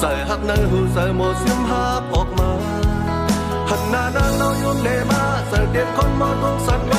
ใส่หักในหูใส่หมดเสียมหักออกมาหันหน้านางเรายุ่นเนมาใส่เด็กคนมอต้องสั่นไว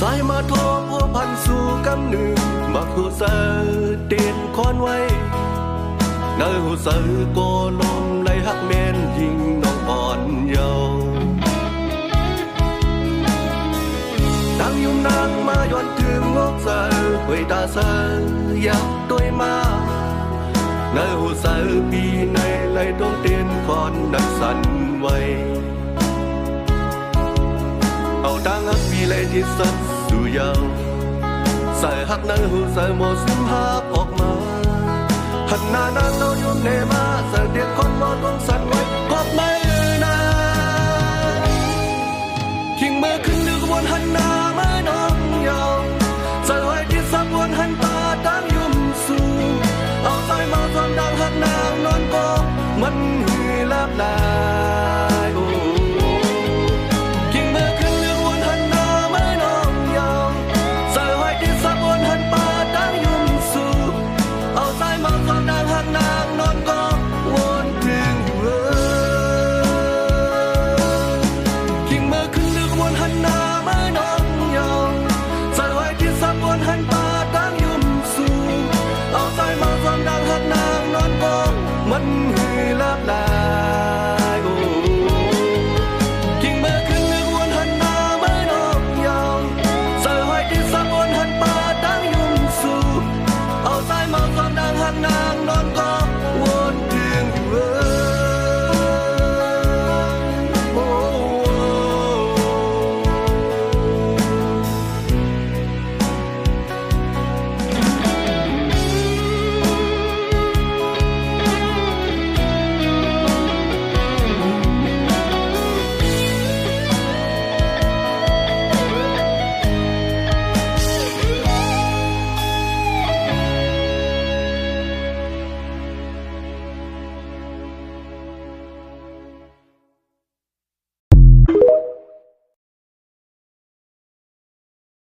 สายมาทอพัวพันสู่กำหนึ่งมาหูเสอเตียนคอนไว้นื้อหูเสอโกลมไหลหักเมนยิงน้องอ่อนเยาวตั้งยุ่มนางมาย้อนถึงโลกเสอเวยตาเสออยากด้วยมานื้อหูเสอปีในไหลดวงเตียนคอนดัก มีเลยที่สัดสู่ยาวใส่ฮักในหูใส่หมอซึมฮักออกมาหันหน้าหน้าเรายุ่งเนมาใส่เด็กคนมอดวงสั่นไว้กอบไม่นานทิ้งมือขึ้นดึกวนหันหน้ามาน้องยาวใส่ไว้ที่สับวนหันตาตั้งยุ่มสู่เอาใส่มาฟังดังหักนางนอนก็มันหือลับลา love life.